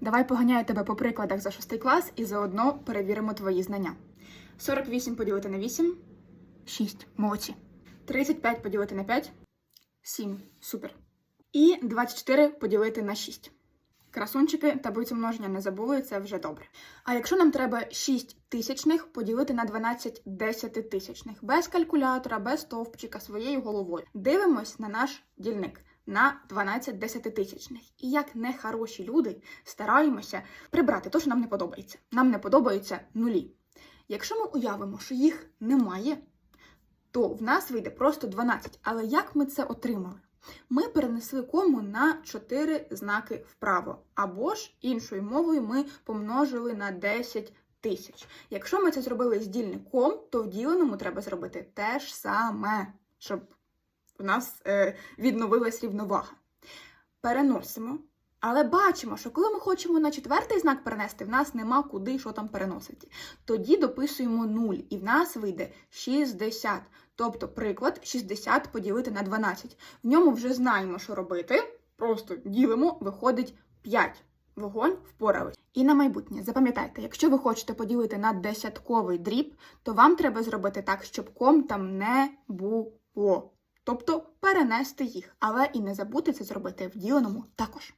Давай поганяю тебе по прикладах за шостий клас і заодно перевіримо твої знання. 48 поділити на 8 6. Молодці. 35 поділити на 5 7. Супер. І 24 поділити на 6. Красунчики, таблицю множення не забули, це вже добре. А якщо нам треба 6 тисячних поділити на 12 десятитисячних, без калькулятора, без стовпчика, своєю головою, дивимось на наш дільник на 12 десятитисячних. І як нехороші люди стараємося прибрати те, що нам не подобається. Нам не подобаються нулі. Якщо ми уявимо, що їх немає, то в нас вийде просто 12. Але як ми це отримали? Ми перенесли кому на 4 знаки вправо, або ж іншою мовою ми помножили на 10 тисяч. Якщо ми це зробили з дільником, то в діленому треба зробити те ж саме, щоб у нас е, відновилась рівновага. Переносимо. Але бачимо, що коли ми хочемо на четвертий знак перенести, в нас нема куди що там переносити. Тоді дописуємо 0, і в нас вийде 60. Тобто, приклад 60 поділити на 12. В ньому вже знаємо, що робити. Просто ділимо, виходить 5. Вогонь впорались. І на майбутнє, запам'ятайте, якщо ви хочете поділити на десятковий дріб, то вам треба зробити так, щоб ком там не було. Тобто перенести їх, але і не забути це зробити в діленому також.